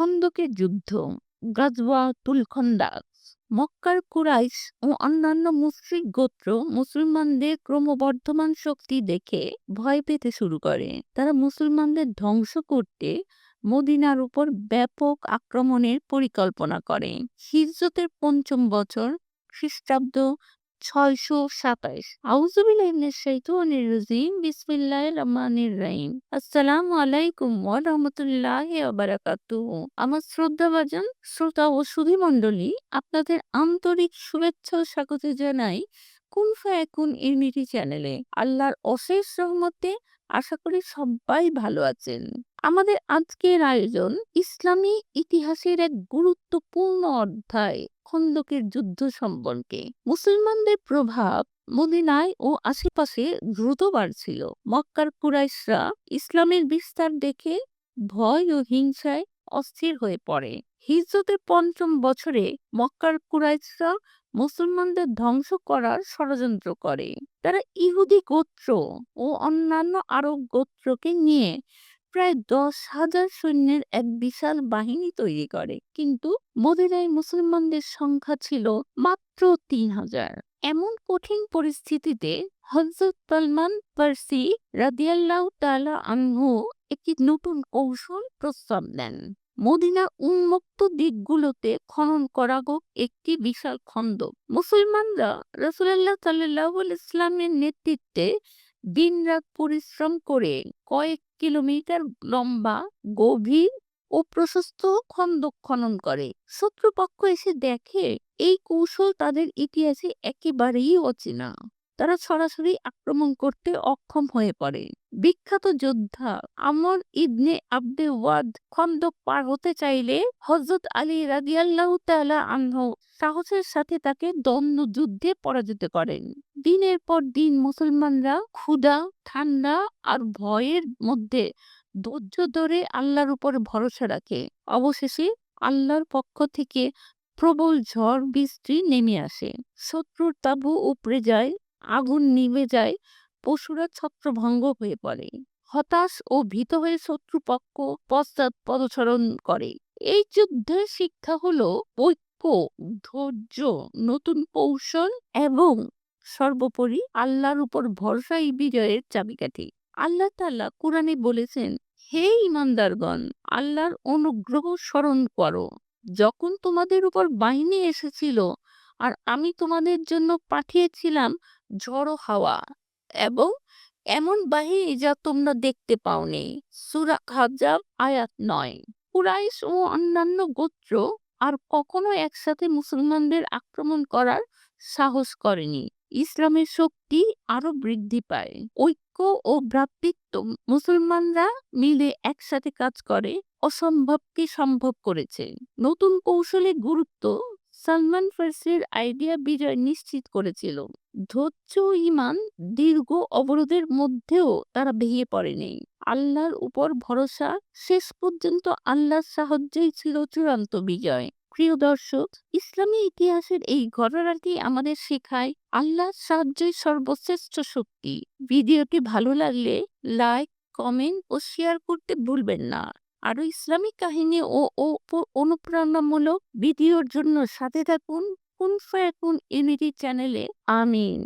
খন্দকের যুদ্ধ গাজওয়াতুল খন্দাক মক্কার কুরাইশ ও অন্যান্য মুশরিক গোত্র মুসলমানদের ক্রমবর্ধমান শক্তি দেখে ভয় পেতে শুরু করে। তারা মুসলমানদের ধ্বংস করতে মদিনার উপর ব্যাপক আক্রমণের পরিকল্পনা করে। হিজরতের পঞ্চম বছর খ্রিস্টাব্দ ছয়শো সাতাইশ। বারাকাতুহু আমার শ্রদ্ধাভাজন, শ্রোতা ও সুধী মণ্ডলী আপনাদের আন্তরিক শুভেচ্ছা ও স্বাগত জানাই কুন ফায়াকুন ইউনিটি চ্যানেলে। আল্লাহর অশেষ রহমতে আশা করি সবাই ভালো আছেন। আমাদের আজকের আয়োজন ইসলামী ইতিহাসের এক গুরুত্বপূর্ণ অধ্যায়, খন্দকের যুদ্ধ সম্পর্কে। মুসলমানদের প্রভাব মদিনায় ও আশেপাশে দ্রুত বাড়ছিল মক্কার কুরাইশরা ইসলামের বিস্তার দেখে ভয় ও হিংসায় অস্থির হয়ে পড়ে। হিজরতের পঞ্চম বছরে মক্কার কুরাইশরা মুসলমানদের ধ্বংস করার ষড়যন্ত্র করে। তারা ইহুদি গোত্র ও অন্যান্য আরব গোত্রকে নিয়ে প্রায় দশ হাজার সৈন্যের এক বিশাল বাহিনী তৈরি করে। কিন্তু মদিনায় মুসলমানদের সংখ্যা ছিল মাত্র তিন হাজার। এমন কঠিন পরিস্থিতিতে হজরত সালমান পার্সি রাদিয়াল্লাহ তালা আনহু একটি নতুন কৌশল প্রস্তাব দেন। মদিনা উন্মুক্ত দিকগুলোতে খনন করা হোক একটি বিশাল খন্দ মুসলমানরা রসুল্লাহ সাল্লাহ ইসলামের নেতৃত্বে দিনরাত পরিশ্রম করে কয়েক কিলোমিটার লম্বা, গভীর ও প্রশস্ত খন্দক খনন করে। শত্রুপক্ষ এসে দেখে, এই কৌশল তাদের ইতিহাসে একেবারেই অচেনা। তারা সরাসরি আক্রমণ করতে অক্ষম হয়ে পড়ে। বিখ্যাত যোদ্ধা আমর ইবনে আবদে ওয়াদ খন্দক পার হতে চাইলে হজরত আলী রাদিয়াল্লাহু তাআলা আনহু সাহসের সাথে তাকে দ্বন্দ্ব যুদ্ধে পরাজিত করেন। দিনের পর দিন মুসলমানরা ক্ষুধা, ঠান্ডা আর ভয়ের মধ্যে ধৈর্য ধরে আল্লাহর উপর ভরসা রাখে। অবশেষে আল্লাহর পক্ষ থেকে প্রবল ঝড় বৃষ্টি নেমে আসে। শত্রুর তাবু উপড়ে যায়, আগুন নিভে যায় পশুরা ছত্রভঙ্গ হয়ে পড়ে। হতাশ ও ভীত হয়ে শত্রুপক্ষ পশ্চাৎ পদচরণ করে। এই যুদ্ধের শিক্ষা হলো ঐক্য, ধৈর্য, নতুন কৌশল এবং সর্বোপরি আল্লাহর উপর ভরসা এই বিজয়ের চাবিকাঠি। আল্লাহ তাল্লাহ কোরআনে বলেছেন, হে ইমানদারগণ আল্লাহর অনুগ্রহ স্মরণ করো। যখন তোমাদের উপর বাহিনী এসেছিল আর আমি তোমাদের জন্য পাঠিয়েছিলাম ঝড়ো হাওয়া এবং এমন বাহিনী যা তোমরা দেখতে পাওনি। সুরা হাজাব আয়াত নয়। কুরাইশ ও অন্যান্য গোত্র আর কখনো একসাথে মুসলমানদের আক্রমণ করার সাহস করেনি। ইসলামের শক্তি আরও বৃদ্ধি পায়। ঐক্য ও ভ্রাতৃত্ব মুসলমানরা মিলে একসাথে কাজ করে অসম্ভবকে সম্ভব করেছে। নতুন কৌশলের গুরুত্ব সালমান ফার্সির আইডিয়া বিজয় নিশ্চিত করেছিল। ধৈর্য ইমান দীর্ঘ অবরোধের মধ্যেও তারা ভেঙে পড়েনি। আল্লাহর উপর ভরসা শেষ পর্যন্ত আল্লাহর সাহায্যেই ছিল চূড়ান্ত বিজয়। প্রিয় দর্শক, ইসলামী ইতিহাসের এই ঘটনাটি আমাদের শেখায় আল্লাহর সাহায্যই সর্বশ্রেষ্ঠ শক্তি। ভিডিওটি ভালো লাগলে লাইক, কমেন্ট ও শেয়ার করতে ভুলবেন না। আরও ইসলামিক কাহিনী ও অনুপ্রেরণামূলক ভিডিওর জন্য সাথে থাকুন। কোন ফায়াকুন ইউনিটি চ্যানেলে। আমিন।